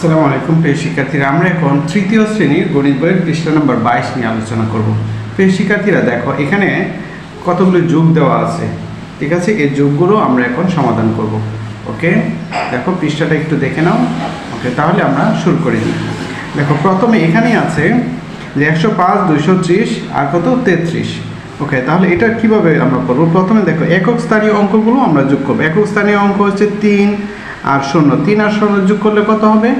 আসসালামু আলাইকুম, প্রিয় শিক্ষার্থীরা। আমরা এখন তৃতীয় শ্রেণির গণিত বইয়ের পৃষ্ঠা নম্বর বাইশ নিয়ে আলোচনা করব। প্রিয় শিক্ষার্থীরা, দেখো, এখানে কতগুলো যোগ দেওয়া আছে। ঠিক আছে? এই যোগগুলো আমরা এখন সমাধান করব। ওকে? দেখো, পৃষ্ঠাটা একটু দেখে নাও। ওকে, তাহলে আমরা শুরু করে দিই। দেখো, প্রথমে এখানেই আছে যে একশো পাঁচ, দুইশো ত্রিশ আর কত? তেত্রিশ। ওকে, তাহলে এটা কীভাবে আমরা করব? প্রথমে দেখো, একক স্থানীয় অঙ্কগুলো আমরা যোগ করব। একক স্থানীয় অঙ্ক হচ্ছে তিন আর শূন্য। তিন আর শূন্য যোগ করলে কত হবে?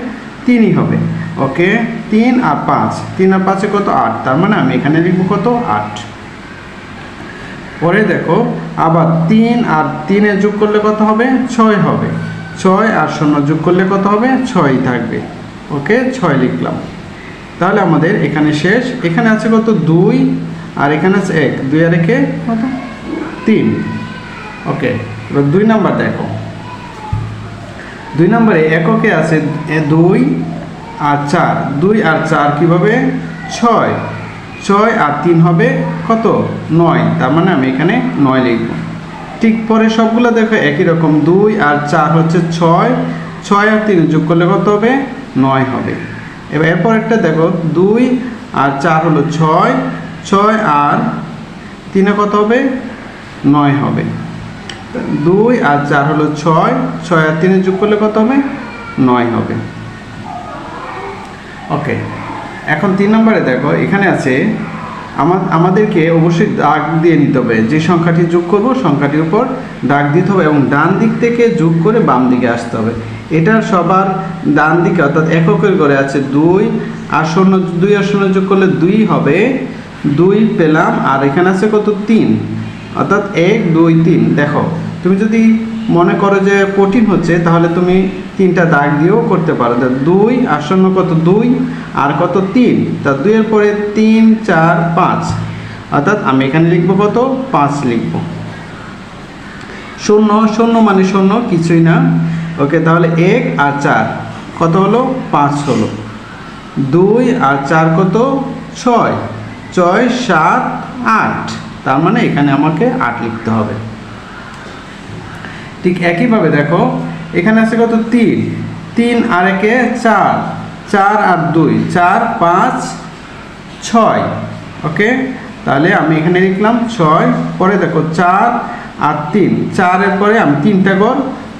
তিনই হবে। ওকে? তিন আর পাঁচ। তিন আর পাঁচে কত? আট। তার মানে আমি এখানে লিখব কত? আট। পরে দেখো, আবার তিন আর তিনে যোগ করলে কত হবে? ছয় হবে। ছয় আর শূন্য যোগ করলে কত হবে? ছয় থাকবে। ওকে? ছয় লিখলাম। তাহলে আমাদের এখানে শেষ। এখানে আছে কত? দুই। আর এখানে আছে এক। দুই আর একে কত? তিন। ওকে, এবার দুই নাম্বার দেখো। দুই নম্বরে এককে আছে দুই আর চার। দুই আর চার কীভাবে? ছয়। ছয় আর তিন হবে কত? নয়। তার মানে আমি এখানে নয় লিখব। ঠিক পরে সবগুলো দেখো একই রকম। দুই আর চার হচ্ছে ছয়। ছয় আর তিন যোগ করলে কত হবে? নয় হবে। এবার এরপর একটা দেখো। দুই আর চার হলো ছয়। ছয় আর তিনে কত হবে? নয় হবে। দুই আর চার হলো ছয়। ছয় আর তিনে যোগ করলে কত হবে? নয় হবে। ওকে এখন তিন নম্বরে দেখো, এখানে আছে, আমা- আমাদেরকে অবশ্যই দাগ দিয়ে নিতে হবে। যে সংখ্যাটি যোগ করব, সংখ্যাটির উপর দাগ দিতে হবে এবং ডান দিক থেকে যোগ করে বাম দিকে আসতে হবে। এটা সবার ডান দিকে, অর্থাৎ এককের করে আছে দুই আর শূন্য, দুই আর শূন্য যোগ করলে দুই হবে। দুই পেলাম, আর এখানে আছে কত? তিন। অর্থাৎ এক, দুই, তিন। দেখো তুমি যদি মনে করো যে কঠিন হচ্ছে, তাহলে তুমি তিনটা দাগ দিয়েও করতে পারো। তা দুই, আর শূন্য কত? দুই, আর কত? তিন। তা দুইয়ের পরে তিন, চার, পাঁচ। অর্থাৎ আমি এখানে লিখব কত? পাঁচ লিখব। শূন্য শূন্য মানে শূন্য, কিছুই না। ওকে, তাহলে এক আর চার। কত হলো? পাঁচ হলো। দুই আর চার কত? ছয়। ছয়, সাত, আট। তার মানে এখানে আমাকে আট লিখতে হবে। ঠিক একইভাবে দেখো, এখানে আছে কত? তিন। তিন আর একে চার। চার আর দুই। চার, পাঁচ, ছয়। ওকে? তাহলে আমি এখানে লিখলাম ছয়, পরে দেখো চার আর তিন। চারের পরে আমি তিনটা ঘর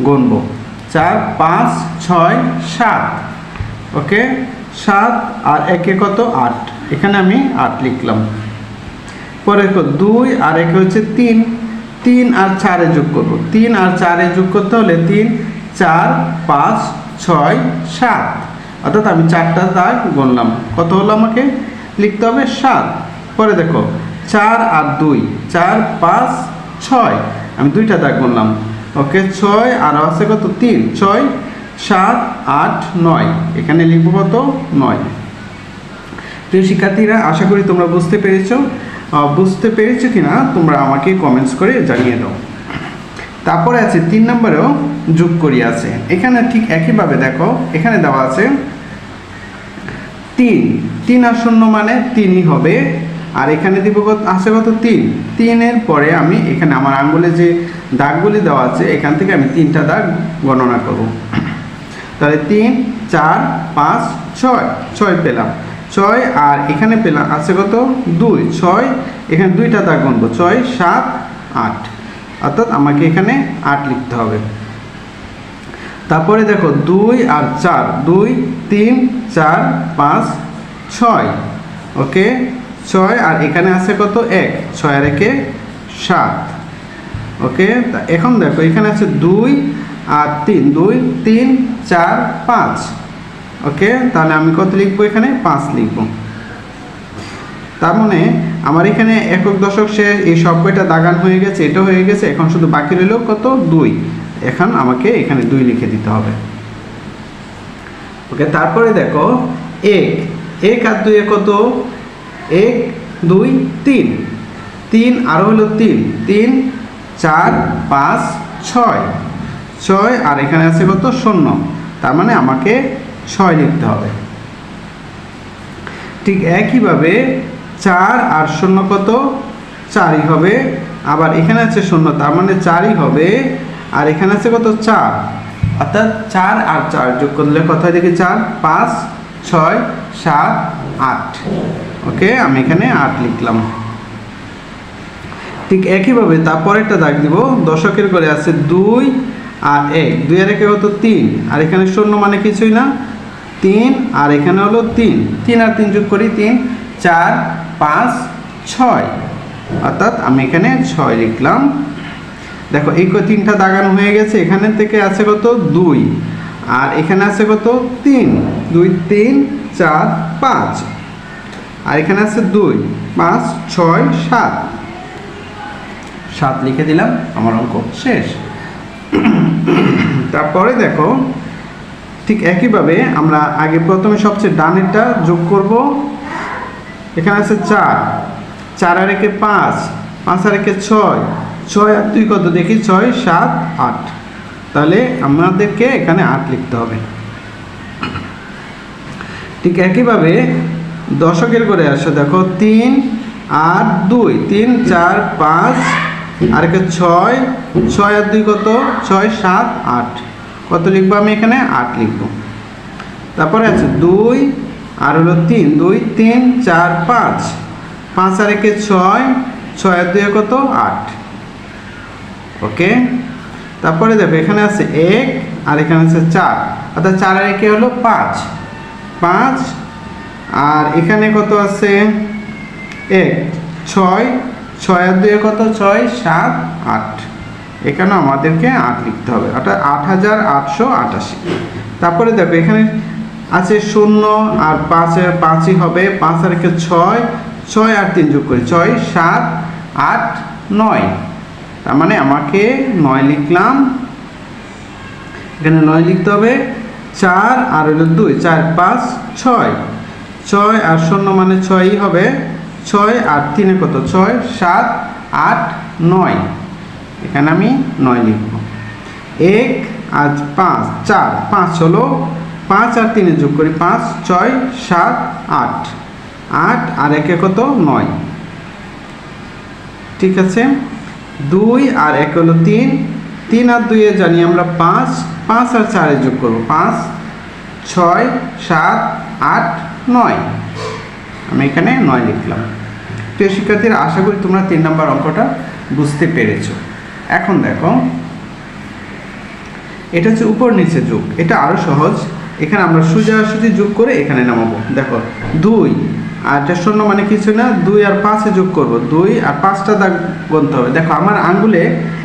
গুনবো। চার, পাঁচ, ছয়, সাত। ওকে? সাত আর একে কত? আট। এখানে আমি আট লিখলাম। পরে দেখো দুই আর একে হচ্ছে তিন। তিন আর চারে যোগ করব। তিন আর চারে যোগ করতে হলে তিন, চার, পাঁচ, ছয়, সাত। অর্থাৎ আমি চারটা দাগ গুনলাম। কত হলো আমাকে? লিখতে হবে সাত। পরে দেখো, চার আর দুই, চার, পাঁচ, ছয়। আমি দুইটা দাগ গুনলাম। ওকে, ছয় আর আছে কত? তিন। ছয়, সাত, আট, নয়। এখানে লিখব কত? নয়। প্রিয় শিক্ষার্থীরা, আশা করি তোমরা বুঝতে পেরেছ। বুঝতে পেরেছ কিনা, তোমরা আমাকে কমেন্টস করে জানিয়ে দাও। তারপরে আছে, তিন নম্বরেও যোগ করি আছে। এখানে ঠিক একইভাবে দেখো, এখানে দেওয়া আছে, তিন। তিন আর শূন্য মানে তিনই হবে। আর এখানে দিব আছে কত তিন? তিনের পরে আমি এখানে আমার আঙ্গুলে যে দাগগুলি দেওয়া আছে, এখান থেকে আমি তিনটা দাগ গণনা করব। তাহলে তিন, চার, পাঁচ, ছয়। ছয় পেলাম। ছয়, আর এখানে পেলাম আছে কত? দুই। ছয়, এখানে দুইটা দাগ গুনবো। ছয়, সাত, আট। অর্থাৎ আমাকে এখানে আট লিখতে হবে। তারপরে দেখো, দুই আর চার। দুই, তিন, চার, পাঁচ, ছয়। ওকে? ছয়, আর এখানে আছে কত? এক। ছয় আর একে সাত। ওকে? এখন দেখো, এখানে আছে দুই আর তিন। দুই, তিন, চার, পাঁচ। ওকে? তাহলে আমি কত লিখব এখানে? পাঁচ লিখব। তার মানে আমার এখানে একক দশক সে এই সব কয়টা দাগান হয়ে গেছে, এটা হয়ে গেছে, এখন শুধু বাকি রইল কত? দুই। এখন আমাকে এখানে দুই লিখে দিতে হবে। ওকে, তারপরে দেখো, এক। এক আর দুই কত? এক, দুই, তিন। তিন আর হলো তিন। তিন, চার, পাঁচ, ছয়। ছয় আর এখানে আছে কত? শূন্য। তার মানে আমাকে ছয় লিখতে হবে। ঠিক একইভাবে চার আর শূন্য কত? চারই হবে। আবার এখানে আছে শূন্য, তার মানে চারই হবে। আর এখানে আছে কত? চার। অর্থাৎ চার আর চার যোগ করলে কত হয় দেখি চার? পাঁচ, ছয়, সাত, আট। ওকে, আমি এখানে আট লিখলাম। ঠিক একইভাবে তারপর একটা দাগ দিব। দশকের করে আছে দুই আর এক। দুই আর একে কত? তিন। আর এখানে শূন্য মানে কিছুই না। তিন, আর এখানে হলো তিন। তিন আর তিন যোগ করি তিন, চার, পাঁচ, ছয়। অর্থাৎ আমি এখানে ছয় লিখলাম। দেখো, এই তিনটা দাগানো হয়ে গেছে, এখানে থেকে আছে কত? দুই। আর এখানে আছে কত? তিন। দুই, তিন, চার, পাঁচ। আর এখানে আছে দুই, পাঁচ, ছয়, সাত। সাত লিখে দিলাম, আমার অঙ্ক শেষ। তারপরে দেখো ঠিক একইভাবে আমরা আগে প্রথমে সবচেয়ে ডানেরটা যোগ করব। এখানে আছে চার। চার আর একে পাঁচ। পাঁচ আর একে ছয়। ছয় আর দুই কত দেখি? ছয়, সাত, আট। তাহলে আমাদেরকে এখানে আট লিখতে হবে। ঠিক একইভাবে দশকের করে আসে। দেখো, তিন আর দুই। তিন, চার, পাঁচ, আর একে ছয়। ছয় আর দুই কত? ছয়, সাত, আট। কত লিখব আমি এখানে? আট লিখব। তারপরে আছে দুই, আর হলো তিন। দুই, তিন, চার, পাঁচ। পাঁচ আর একে ছয় ছয় দুই কত? আট। ওকে? তারপরে দেখো, এখানে আছে এক, আর এখানে আছে চার। অর্থাৎ চার আর একে হলো পাঁচ। পাঁচ, আর এখানে কত আছে? এক। ছয় ছয় আর দুয়ে কত? ছয়, সাত, আট। এখানে আমাদেরকে আট লিখতে হবে, অর্থাৎ আট হাজার আটশো আটাশি। তারপরে দেখো, এখানে আছে শূন্য আর পাঁচের পাঁচই হবে, পাঁচ আর একে ছয় ছয় আর তিন যোগ করি, ছয়, সাত, আট, নয়। তার মানে আমাকে নয় লিখলাম। এখানে নয় লিখতে হবে, চার আর হলো দুই, চার, পাঁচ, ছয়। ছয় আর শূন্য মানে ছয়ই হবে, ছয় আর তিনে কত? ছয়, সাত, আট, নয়। এখানে আমি নয় লিখব। এক আর পাঁচ, চার, পাঁচ হলো পাঁচ আর তিনে যোগ করি পাঁচ, ছয়, সাত, আট। আট আর একে কত? নয়। ঠিক আছে? দুই আর এক হলো তিন। তিন আর দুইয়ে জানি আমরা পাঁচ পাঁচ আর চারে যোগ করব পাঁচ, ছয়, সাত, আট, নয়। আমি এখানে নয় লিখলাম। প্রিয় শিক্ষার্থীরা, আশা করি তোমরা তিন নম্বর অঙ্কটা বুঝতে পেরেছ। এখন দেখো, এটা হচ্ছে উপর নিচে যোগ। এটা আরও সহজ। এখানে আমরা সোজাসুজি যোগ করে এখানে নামাবো। দেখো, দুই, আর এটা শূন্য মানে কিছু না, দুই আর পাঁচে যোগ করব। দুই আর পাঁচটা দাগ গুনতে হবে। দেখো, আমার আঙ্গুলে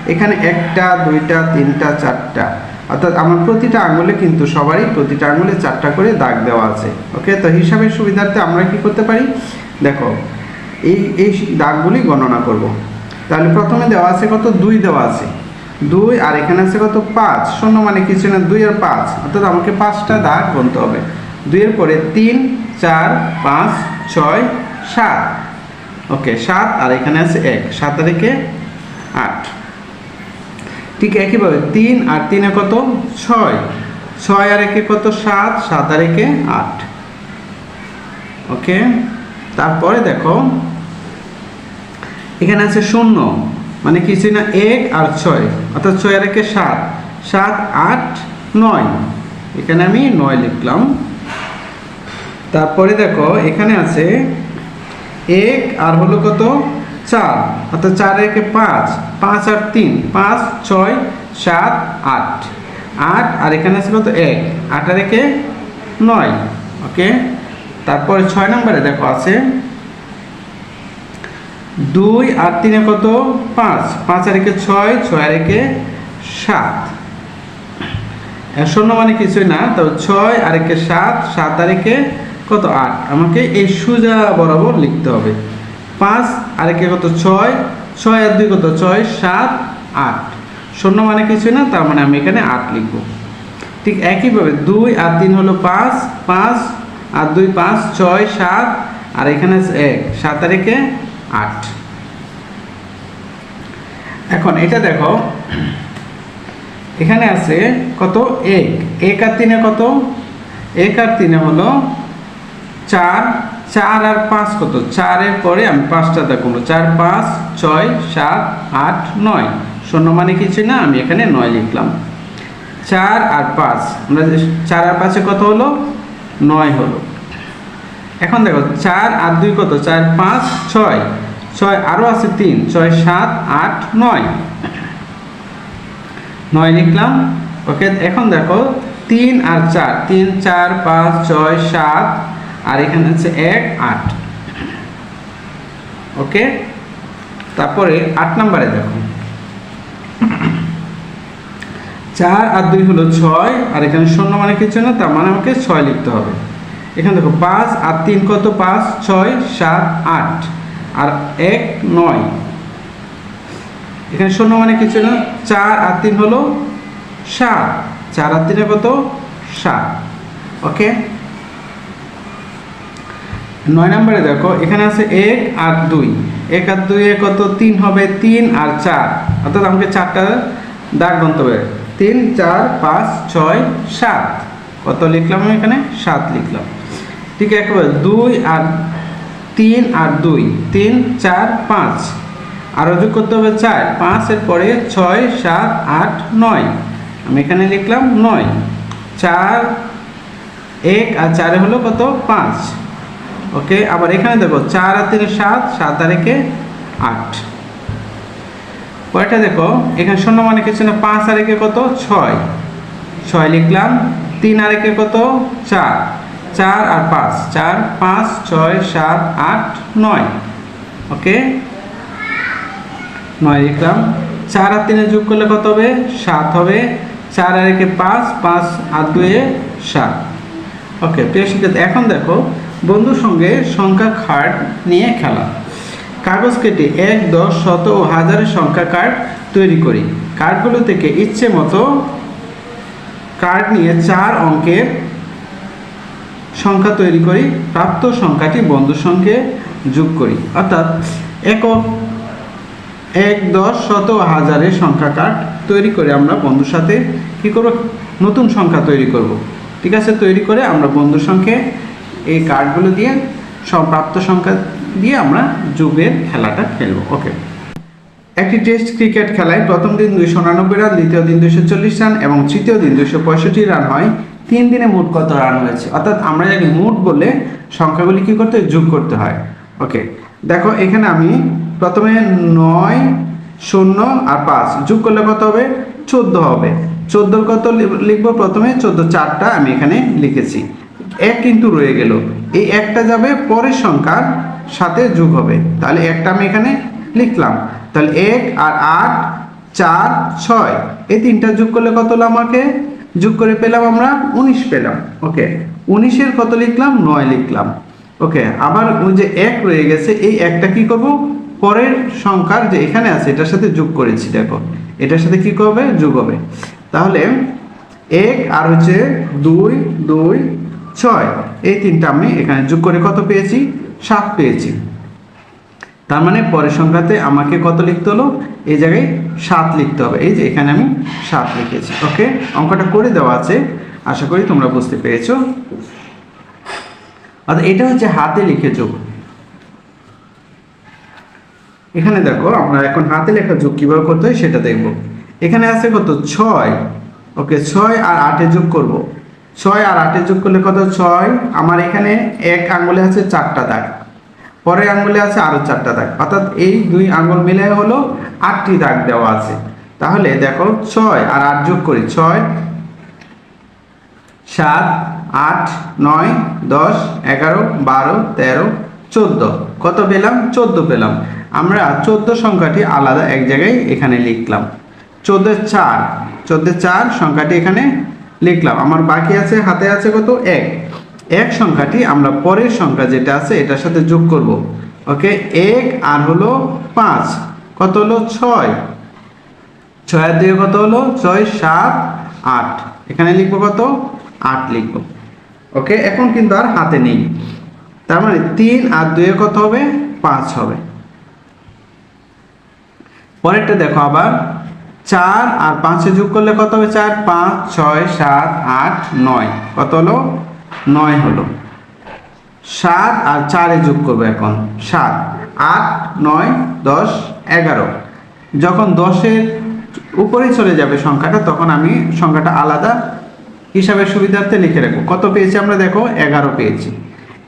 এখানে একটা, দুইটা, তিনটা, চারটা। অর্থাৎ আমার প্রতিটা আঙ্গুলে কিন্তু সবারই প্রতিটা আঙ্গুলে চারটা করে দাগ দেওয়া আছে। ওকে, তো হিসাবের সুবিধার্থে আমরা কি করতে পারি? দেখো, এই এই দাগগুলি গণনা করব। তাহলে প্রথমে দেওয়া আছে কত? দুই দেওয়া আছে। দুই, আর এখানে আছে কত? পাঁচ। শূন্য মানে কিছু না দুই আর পাঁচ। অর্থাৎ আমাকে পাঁচটা দাগ গুনতে হবে। দুইয়ের পরে তিন, চার, পাঁচ, ছয়, সাত। ওকে, সাত, আর এখানে আছে এক। সাত তারিখে আট। ঠিক একইভাবে তিন, আর তিনে কত? ছয়। ছয় আর একে কত? সাত। সাত একে আট। ওকে, তারপরে দেখো এখানে আছে শূন্য মানে কিছুই না? এক আর ছয়, অর্থাৎ ছয় আর একে সাত সাত, আট, নয়। এখানে আমি নয় লিখলাম। তারপরে দেখো, এখানে আছে এক আর হলো কত? চার, অর্থাৎ চার একে পাঁচ পাঁচ আর তিন, পাঁচ, ছয়, সাত, আট। আট আর এখানে আছে কত? এক। আট আর একে নয়, ওকে? তারপরে ছয় নম্বরে দেখো, আছে দুই আর তিনে কত? পাঁচ। পাঁচ আর একে ছয় ছয় আর একে সাত। আর শূন্য মানে কিছুই না তো ছয় আর একে সাত সাত আর একে কত? আট। আমাকে এই সুজা বরাবর লিখতে হবে। পাঁচ আর একে কত? ছয়। ছয় আর দুই কত? ছয়, সাত, আট। শূন্য মানে কিছুই না, তার মানে আমি এখানে আট লিখব। ঠিক একইভাবে দুই আর তিন হলো পাঁচ পাঁচ আর দুই পাঁচ, ছয়, সাত। আর এখানে এক। সাত তারিখে আট। এখন এটা দেখো, এখানে আছে কত? এক। এক আর তিনে কত? এক আর তিনে হলো চার। চার আর পাঁচ কত? চারের পরে আমি পাঁচটা দেখব চার, পাঁচ, ছয়, সাত, আট, নয়। শূন্য মানে কিছু না আমি এখানে নয় লিখলাম। চার আর পাঁচ। আমরা চার আর পাঁচে কত হলো? নয় হলো। এখন দেখো, চার আর দুই কত? চার, পাঁচ, ছয়। ছয় আরও আছে তিন, ছয়, সাত, আট, নয়। নয় লিখলাম। ওকে এখন দেখো, তিন আর চার। তিন, চার, পাঁচ, ছয়, সাত, আর এখানে হচ্ছে এক, আট। ওকে তারপরে আট নাম্বারে দেখো। চার আর দুই হলো ছয়, আর এখানে শূন্য মানে কিছু না, তার মানে আমাকে ছয় লিখতে হবে। এখানে দেখো, পাঁচ আর তিন কত? পাঁচ, ছয়, সাত, আট। আর এক নয়। এখানে শূন্য মানে কিছু না চার আর তিন হলো সাত। চার আর তিনে কত? সাত। ওকে? নয় নম্বরে দেখো, এখানে আছে এক আর দুই। এক আর দুই কত? তিন হবে তিন আর চার। অর্থাৎ আমাকে চারটা দাগ গণতে হবে। তিন, চার, পাঁচ, ছয়, সাত। কত লিখলাম আমি এখানে? সাত লিখলাম। ঠিক একেবারে দুই আর তিন আর দুই। তিন, চার, পাঁচ। আরও যোগ করতে হবে চার। পাঁচের পরে ছয়, সাত, আট, নয়। আমি এখানে লিখলাম নয়। চার, এক আর চারে হলো কত? পাঁচ। ওকে, আবার এখানে দেখো, চার আর তিনে সাত সাত আর একে আট। পরেরটা দেখো, এখানে শূন্য মানে কিছু না পাঁচ আর একে কত? ছয়। ছয় লিখলাম, তিন আর একে কত? চার। চার আর পাঁচ। চার, পাঁচ, ছয়, সাত, আট, নয়। ওকে? নয় লিখলাম। চার আর তিনে যোগ করলে কত হবে? সাত হবে। চার আর একে পাঁচ পাঁচ আর দুয়ে সাত। ওকে, প্রিয় এখন দেখো, বন্ধুর সঙ্গে সংখ্যা কার্ড নিয়ে খেলা। কাগজ কেটে এক, দশ, শত ও হাজারের সংখ্যা কার্ড তৈরি করি। কার্ডগুলো থেকে ইচ্ছে মতো কার্ড নিয়ে চার অঙ্কের সংখ্যা তৈরি করি, প্রাপ্ত সংখ্যাটি বন্ধুর সঙ্গে যোগ করি। অর্থাৎ একক এক দশ শত হাজারের সংখ্যা কার্ড তৈরি করে আমরা বন্ধুর সাথে কী করব? নতুন সংখ্যা তৈরি করব। ঠিক আছে? তৈরি করে আমরা বন্ধুর সঙ্গে এই কার্ডগুলো দিয়ে সব প্রাপ্ত সংখ্যা দিয়ে আমরা যোগের খেলাটা খেলব। ওকে। একটি টেস্ট ক্রিকেট খেলায় প্রথম দিন দুইশো উনানব্বই রান, দ্বিতীয় দিন দুইশো চল্লিশ রান এবং তৃতীয় দিন দুইশো পঁয়ষট্টি রান হয়। তিন দিনে মোট কত রান হয়েছে? অর্থাৎ আমরা জানি মোট বলে সংখ্যাগুলি কী করতে? যোগ করতে হয়। ওকে দেখো, এখানে আমি প্রথমে নয়, শূন্য আর পাঁচ। যোগ করলে কত হবে? চোদ্দ হবে। চোদ্দোর কত লিখব প্রথমে? চোদ্দ, চারটা আমি এখানে লিখেছি। এক কিন্তু রয়ে গেল। এই একটা যাবে, পরের সংখ্যার সাথে যোগ হবে। তাহলে একটা আমি এখানে লিখলাম। তাহলে এক আর আট, চার, ছয়। এই তিনটা যোগ করলে কত হলো আমাকে? যোগ করে পেলাম আমরা উনিশ পেলাম, ওকে। উনিশের কত লিখলাম? নয় লিখলাম, ওকে। আবার ওই যে এক রয়ে গেছে, এই একটা কি করব? পরের সংখ্যার যে এখানে আছে, এটার সাথে যোগ করেছি, দেখো। এটার সাথে কি করবে? যোগ হবে। তাহলে এক আর হচ্ছে দুই দুই, ছয়, এই তিনটা আমি এখানে যোগ করে কত পেয়েছি? সাত পেয়েছি। তার মানে পরের সংখ্যাতে আমাকে কত লিখতে হলো? এই জায়গায় সাত লিখতে হবে। এই যে এখানে আমি সাত লিখেছি। ওকে? অঙ্কটা করে দেওয়া আছে। আশা করি তোমরা বুঝতে পেরেছ। অর্থাৎ এটা হচ্ছে হাতে লিখে যোগ। এখানে দেখো, আমরা এখন হাতে লেখা যোগ কীভাবে করতে হয় সেটা দেখব। এখানে আছে কত? ছয়। ওকে, ছয় আর আটে যোগ করব। ছয় আর আটে যোগ করলে কত? ছয়। আমার এখানে এক আঙ্গুলে আছে চারটা দাগ। পরের আঙ্গুলে আছে আরও চারটা দাগ। অর্থাৎ এই দুই আঙ্গুল মিলে হলো আটটি দাগ দেওয়া আছে। তাহলে দেখো ছয়, আর আট যোগ করি, ছয়, সাত, আট, নয়, দশ, এগারো, বারো, তেরো, চোদ্দ। কত পেলাম? চোদ্দ পেলাম। আমরা চোদ্দ সংখ্যাটি আলাদা এক জায়গায় এখানে লিখলাম। চোদ্দ চার চোদ্দ চার সংখ্যাটি এখানে লিখলাম। আমার বাকি আছে, হাতে আছে কত? এক। এক সংখ্যাটি আমরা পরের সংখ্যা যেটা আছে এটার সাথে যোগ করব। ওকে? এক আর হলো পাঁচ। কত হলো? ছয়। ছয় আর দুয়ে কত হলো? ছয়, সাত, আট। এখানে লিখব কত? আট লিখব। ওকে? এখন কিন্তু আর হাতে নেই। তার মানে তিন আর দুয়ে কত হবে? পাঁচ হবে। পরেরটা দেখো আবার। চার আর পাঁচে যোগ করলে কত হবে? চার, পাঁচ, ছয়, সাত, আট, নয়। কত হলো? নয় হলো। সাত আর চারে যোগ করব এখন। সাত, আট, নয়, দশ, এগারো। যখন দশের উপরে চলে যাবে সংখ্যাটা, তখন আমি সংখ্যাটা আলাদা হিসাবে সুবিধার্থে লিখে রাখব। কত পেয়েছি আমরা? দেখো, এগারো পেয়েছি।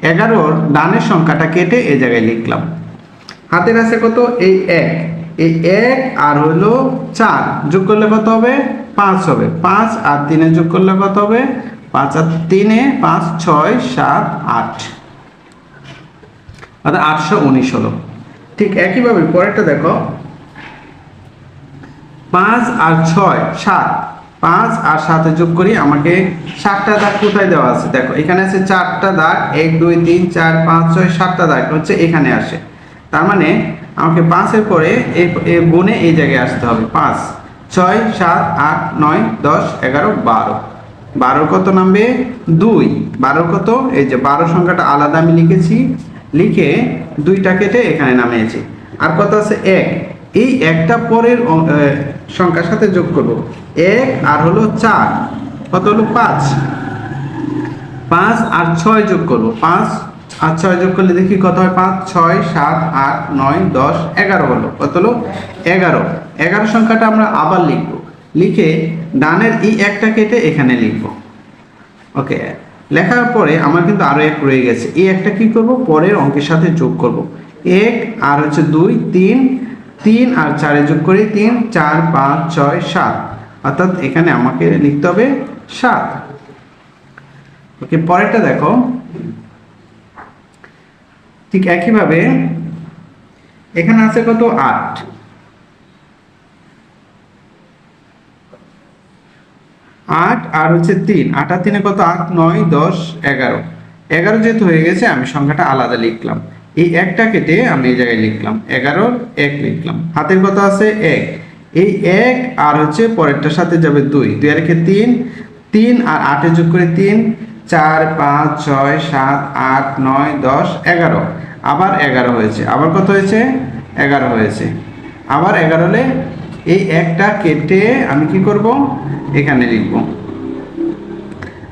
এগারোর ডানের সংখ্যাটা কেটে এ জায়গায় লিখলাম। হাতের আছে কত? এই এক। এই এক আর হলো চার। যোগ করলে কত হবে? পাঁচ হবে। পাঁচ আর তিনে যোগ করলে কত হবে? পাঁচ আর তিনে পাঁচ, ছয়, সাত, আট। অর্থাৎ আটশো উনিশ হলো। ঠিক একইভাবে পরেরটা দেখো। পাঁচ আর ছয়, সাত। পাঁচ আর সাথে যোগ করি, আমাকে সাতটা দাগ কোথায় দেওয়া আছে? দেখো, এখানে আছে চারটা দাগ, এক, দুই, তিন, চার, পাঁচ, ছয়, সাতটা দাগ হচ্ছে এখানে আসে। তার মানে আমাকে পাঁচের পরে এই গুণে এই জায়গায় আসতে হবে। পাঁচ, ছয়, সাত, আট, নয়, দশ, এগারো, বারো। বারো কত নামবে? দুই। বারো কত? এই যে বারো সংখ্যাটা আলাদা আমি লিখেছি। লিখে দুইটা কেটে এখানে নামিয়েছি। আর কত আছে? এক। এই একটা পরের সংখ্যার সাথে যোগ করব। এক আর হলো চার। কত হলো? পাঁচ। পাঁচ আর ছয় যোগ করব। পাঁচ আর ছয় যোগ করলে দেখি কত হয়? পাঁচ, ছয়, সাত, আট, নয়, দশ, এগারো হলো। কত হলো? এগারো। এগারো সংখ্যাটা আমরা আবার লিখব। লিখে ডানের ই একটা কেটে এখানে লিখব। ওকে, লেখার পরে আমার কিন্তু আরও এক রয়ে গেছে। এই একটা কি করব? পরের অঙ্কের সাথে যোগ করব। এক আর হচ্ছে দুই, তিন তিন আর চারে যোগ করি, তিন, চার, পাঁচ, ছয়, সাত। অর্থাৎ এখানে আমাকে লিখতে হবে সাত। ওকে, পরেরটা দেখো। ঠিক একইভাবে এখানে আছে কত? আট। আট আর হচ্ছে তিন। আট আর তিনে কত? আট, নয়, দশ, এগারো। এগারো যেহেতু হয়ে গেছে, আমি সংখ্যাটা আলাদা লিখলাম। এই একটা কেটে আমি এই জায়গায় লিখলাম। এগারোর এক লিখলাম। হাতের কত আছে? এক। এই এক আর হচ্ছে পরেরটার সাথে যাবে দুই। দুই আর তিন। তিন আর আটে যোগ করে তিন। চার, পাঁচ, ছয়, সাত, আট, নয়, দশ, এগারো। আবার এগারো হয়েছে। আবার কত হয়েছে? এগারো হয়েছে। আবার এগারো হলে এই একটা কেটে আমি কি করব? এখানে লিখব।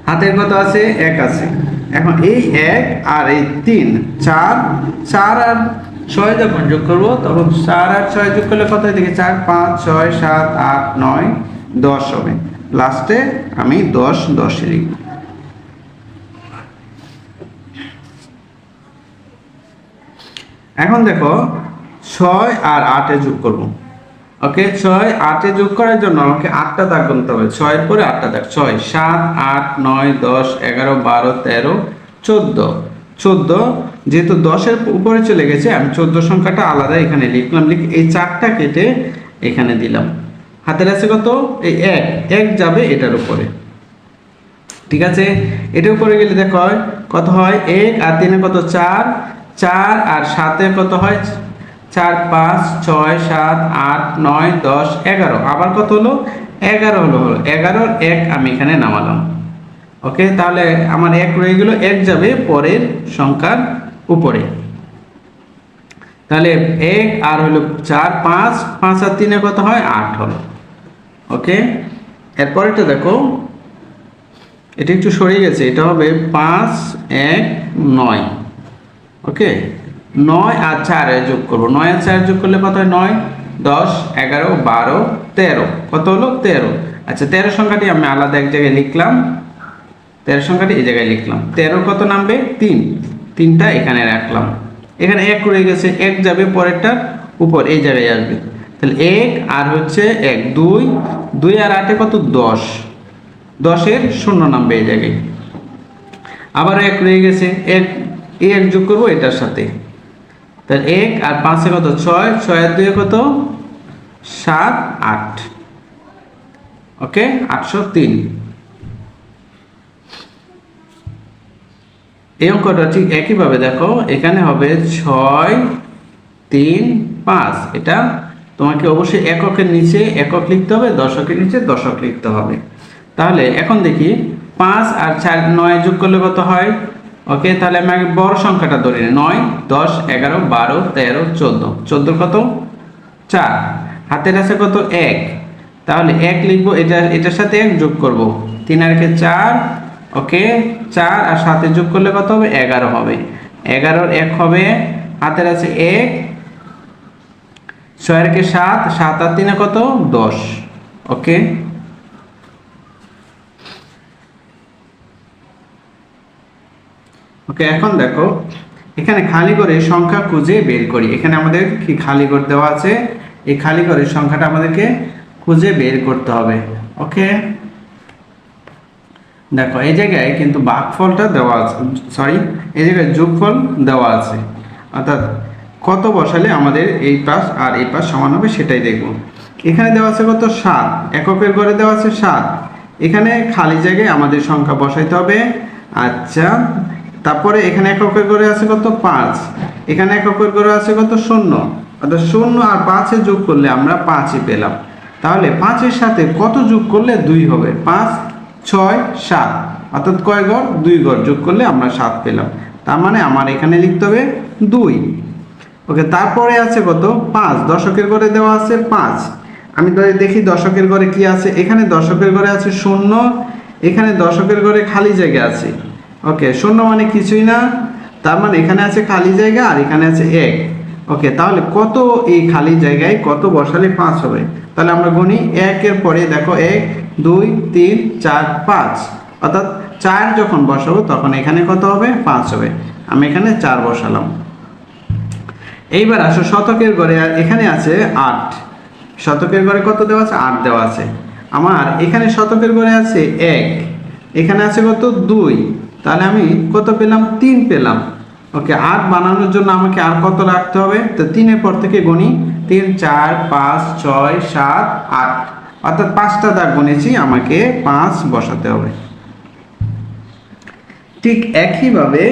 হাতের কত আছে? এক আছে। এখন এই এক আর এই তিন, চার চার আর ছয় যখন যোগ করব, তখন চার আর ছয় যোগ করলে কত দেখি চার, পাঁচ, ছয়, সাত, আট, নয়, দশ হবে। লাস্টে আমি দশ, দশে লিখব। এখন দেখো, ছয় আর আটে যোগ করব। ওকে ছয়, আটে যোগ করার জন্য আমাকে আটটা দাগ গুনতে হবে। ছয়ের পরে আটটা দাগ। ছয়, সাত, আট, নয়, দশ, এগারো, বারো, তেরো, চোদ্দ। চোদ্দ, যেহেতু দশের উপরে চলে গেছে, আমি চোদ্দ সংখ্যাটা আলাদা এখানে লিখলাম। লিখে এই চারটা কেটে এখানে দিলাম। হাতের আছে কত? এই এক। এক যাবে এটার উপরে। ঠিক আছে? এটার উপরে গেলে দেখো, কত হয়? এক আর তিনে কত? চার। চার আর সাতে কত হয়? চার, পাঁচ, ছয়, সাত, আট, নয়, দশ, এগারো। আবার কত হলো? এগারো হলো হলো। এগারোর এক আমি এখানে নামালাম। ওকে, তাহলে আমার এক রয়ে গেল, এক যাবে পরের সংখ্যার উপরে। তাহলে এক আর হলো চার, পাঁচ পাঁচ আর তিনে কত হয়? আট হলো। ওকে, এরপরেরটা দেখো। এটা একটু সরে গেছে। এটা হবে পাঁচ, এক, নয়। ওকে নয় আর চারে যোগ করব। নয় আর চার যোগ করলে কত হয়? নয়, দশ, এগারো, বারো, তেরো। কত হলো? তেরো। আচ্ছা তেরো সংখ্যাটি আমি আলাদা এক জায়গায় লিখলাম। তেরো সংখ্যাটি এই জায়গায় লিখলাম। তেরো কত নামবে? তিন। তিনটা এখানে রাখলাম। এখানে এক রয়ে গেছে। এক যাবে পরেরটার উপর, এই জায়গায় আসবে। তাহলে এক আর হচ্ছে এক, দুই। দুই আর আটে কত? দশ। দশের শূন্য নামবে এই জায়গায়। আবার এক রয়ে গেছে। এক এক যোগ করব এটার সাথে। তাহলে এক আর পাঁচে কত? ছয়। ছয় আর দুয়ে কত? সাত, আট। ওকে? আটশো তিন। এই অঙ্কটা ঠিক একইভাবে দেখো। এখানে হবে ছয়, তিন, পাঁচ। এটা তোমাকে অবশ্যই এককের নিচে একক লিখতে হবে, দশকের নিচে দশক লিখতে হবে। তাহলে এখন দেখি, পাঁচ আর চার, নয় যোগ করলে কত হয়? ওকে তাহলে আমি আগে বড় সংখ্যাটা ধরে নয়, দশ, এগারো, বারো, তেরো, চোদ্দ। চোদ্দ কত? চার। হাতের আছে কত? এক। তাহলে এক লিখব, এটা, এটার সাথে এক যোগ করব। তিন আর একে চার, ওকে, চার আর সাথে যোগ করলে কত হবে? এগারো হবে। এগারোর এক হবে, হাতের আছে এক, ছয়ের কে সাত সাত আর তিনে কত? দশ। ওকে? ওকে, এখন দেখো, এখানে খালি করে সংখ্যা খুঁজে বের করি। এখানে আমাদের কি খালি করে দেওয়া আছে? এই খালি করে সংখ্যাটা আমাদেরকে খুঁজে বের করতে হবে। ওকে? দেখো, এই জায়গায় কিন্তু ভাগফলটা দেওয়া আছে সরি এই জায়গায় যোগফল দেওয়া আছে। অর্থাৎ কত বসালে আমাদের এই পাশ আর এই পাশ সমান হবে সেটাই দেখব। এখানে দেওয়া আছে কত? সাত। এককের ঘরে দেওয়া আছে সাত। এখানে খালি জায়গায় আমাদের সংখ্যা বসাইতে হবে। আচ্ছা তারপরে এখানে এক এককের ঘরে আছে কত পাঁচ। এখানে এক এককের ঘরে আছে কত শূন্য। অর্থাৎ শূন্য আর পাঁচে যোগ করলে আমরা পাঁচই পেলাম। তাহলে পাঁচের সাথে কত যোগ করলে দুই হবে? পাঁচ, ছয়, সাত। অর্থাৎ কয় ঘর দুই ঘর যোগ করলে আমরা সাত পেলাম। তার মানে আমার এখানে লিখতে হবে দুই। ওকে, তারপরে আছে কত? পাঁচ। দশকের ঘরে দেওয়া আছে পাঁচ। আমি দেখি দশকের ঘরে কি আছে? এখানে দশকের ঘরে আছে শূন্য, এখানে দশকের ঘরে খালি জায়গা আছে। ওকে শূন্য মানে কিছুই না। তার মানে এখানে আছে খালি জায়গা আর এখানে আছে এক। ওকে তাহলে কত এই খালি জায়গায় কত বসালে পাঁচ হবে? তাহলে আমরা গণি একের পরে, দেখো এক, দুই, তিন, চার, পাঁচ। অর্থাৎ চার যখন বসাবো, তখন এখানে কত হবে? পাঁচ হবে। আমি এখানে চার বসালাম। এইবার আসো শতকের আর এখানে আছে আট। শতকের ঘরে কত দেওয়া আছে? আট দেওয়া আছে। আমার এখানে শতকের ঘরে আছে এক। এখানে আছে কত? দুই। তাহলে আমি কত পেলাম? তিন পেলাম। ওকে, আট বানানোর জন্য আমাকে আর কত রাখতে হবে? তো তিনের পর থেকে গণি তিন, চার, পাঁচ, ছয়, সাত, আট। অর্থাৎ পাঁচটা দাগ গুনেছি, আমাকে পাঁচ বসাতে হবে। ঠিক একইভাবে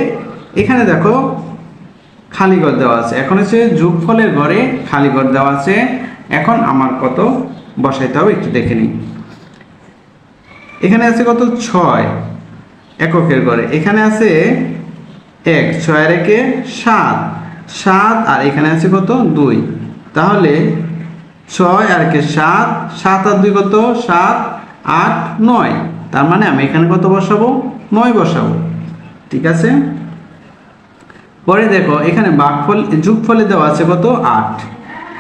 এখানে দেখো, খালি ঘর দেওয়া আছে। এখন হচ্ছে যোগফলের ঘরে খালি ঘর দেওয়া আছে। এখন আমার কত বসাইতে হবে একটু দেখে নিই। এখানে আছে কত? ছয়। এককের ঘরে এখানে আছে এক ছয় রেখে সাত। সাত আর এখানে আছে কত? দুই। তাহলে ছয় আর কে সাত সাত আর দুই কত? সাত, আট, নয়। তার মানে আমি এখানে কত বসাবো? নয় বসাবো। ঠিক আছে? পরে দেখো, এখানে বাঘফল যুগফলে দেওয়া আছে কত? আট।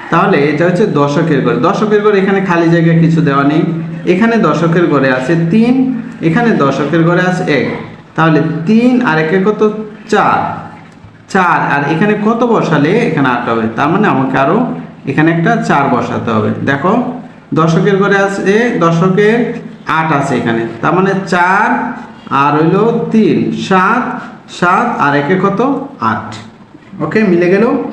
তাহলে এটা হচ্ছে দশকের ঘরে দশকের ঘরে এখানে খালি জায়গা কিছু দেওয়া নেই। এখানে দশকের ঘরে আছে তিন, এখানে দশকের ঘরে আছে এক। তাহলে তিন আর একে কত? চার। চার, আর এখানে কত বসালে এখানে আট হবে? তার মানে আমাকে আরও এখানে একটা চার বসাতে হবে। দেখো, দশকের ঘরে আছে দশকের আট আছে এখানে। তার মানে চার আর হইল তিন। সাত সাত আর একে কত? আট। ওকে, মিলে গেল।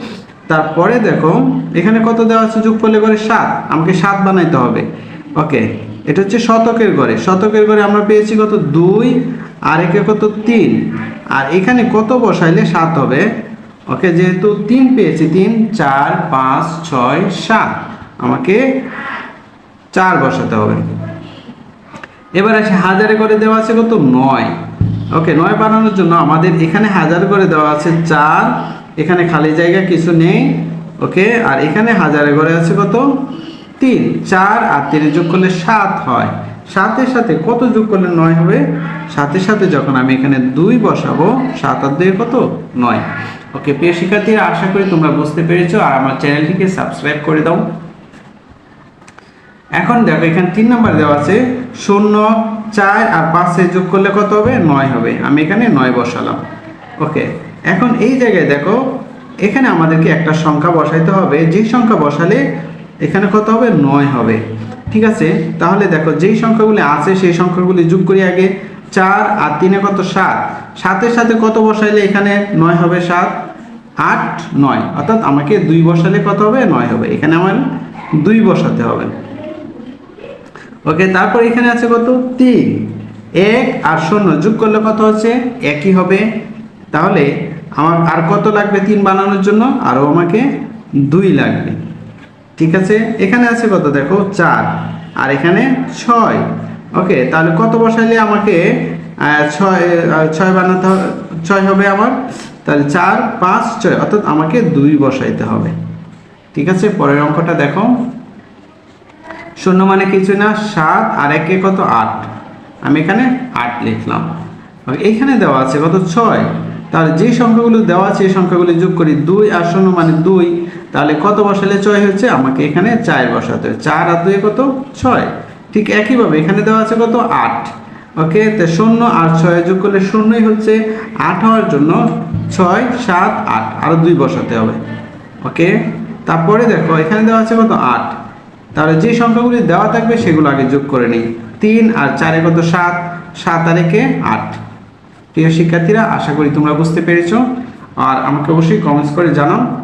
তারপরে দেখো, এখানে কত দেওয়া আছে? যোগ করলে করে সাত। আমাকে সাত বানাইতে হবে। ওকে এটা হচ্ছে শতকের ঘরে শতকের ঘরে আমরা পেয়েছি কত? দুই, আর একে কত? তিন। আর এখানে কত বসাইলে সাত হবে? ওকে, যেহেতু তিন পেয়েছি, তিন, চার, পাঁচ, ছয়, সাত। আমাকে চার বসাতে হবে। এবার আসে হাজারে করে দেওয়া আছে কত? নয়। ওকে, নয় বানানোর জন্য আমাদের এখানে হাজার করে দেওয়া আছে চার। এখানে খালি জায়গা কিছু নেই। ওকে, আর এখানে হাজারে করে আছে কত? তিন, চার আর তিনে যোগ করলে সাত হয়। সাতের সাথে কত যোগ করলে নয় হবে? সাথে সাথে যখন আমি এখানে দুই বসাবো, সাত আর দুই কত? নয়। ওকে, প্রিয় শিক্ষার্থীরা, আশা করি তোমরা বুঝতে পেরেছ আর আমার চ্যানেলটিকে সাবস্ক্রাইব করে দাও। এখন দেখো, এখানে তিন নাম্বার দেওয়া আছে, শূন্য, চার আর পাঁচে যোগ করলে কত হবে? নয় হবে। আমি এখানে নয় বসালাম। ওকে, এখন এই জায়গায় দেখো, এখানে আমাদেরকে একটা সংখ্যা বসাইতে হবে। যে সংখ্যা বসালে এখানে কত হবে? নয় হবে। ঠিক আছে? তাহলে দেখো, যেই সংখ্যাগুলি আছে, সেই সংখ্যাগুলি যোগ করি আগে। চার আর তিনে কত? সাত। সাতের সাথে কত বসাইলে এখানে নয় হবে সাত? আট, নয়। অর্থাৎ আমাকে দুই বসালে কত হবে? নয় হবে। এখানে আমার দুই বসাতে হবে। ওকে, তারপর এখানে আছে কত? তিন। এক আর শূন্য যোগ করলে কত হচ্ছে? একই হবে। তাহলে আমার আর কত লাগবে তিন বানানোর জন্য? আরও আমাকে দুই লাগবে। ঠিক আছে? এখানে আছে কত? দেখো, চার। আর এখানে ছয়। ওকে, তাহলে কত বসাইলে আমাকে ছয় ছয় বানাতে হবে ছয় হবে আমার? তাহলে চার, পাঁচ, ছয়। অর্থাৎ আমাকে দুই বসাইতে হবে। ঠিক আছে? পরের অঙ্কটা দেখো। শূন্য মানে কিছু না, সাত, আর একে কত? আট। আমি এখানে আট লিখলাম। আর এইখানে দেওয়া আছে কত? ছয়। তাহলে যে সংখ্যাগুলো দেওয়া আছে, এই সংখ্যাগুলো যোগ করি দুই, আর শূন্য মানে দুই। তাহলে কত বসালে ছয় হচ্ছে? আমাকে এখানে চার বসাতে হবে। চার আর দুই কত? ছয়। ঠিক একইভাবে এখানে দেওয়া আছে কত? আট। ওকে? তো শূন্য আর ছয় যোগ করলে শূন্যই হচ্ছে আট হওয়ার জন্য ছয়, সাত, আট। আরও দুই বসাতে হবে। ওকে? তারপরে দেখো, এখানে দেওয়া আছে কত? আট। তাহলে যে সংখ্যাগুলি দেওয়া থাকবে সেগুলো আগে যোগ করে নিই। তিন আর চারে কত? সাত। সাত আর একে আট। প্রিয় শিক্ষার্থীরা, আশা করি তোমরা বুঝতে পেরেছ। আর আমাকে অবশ্যই কমেন্টস করে জানাও।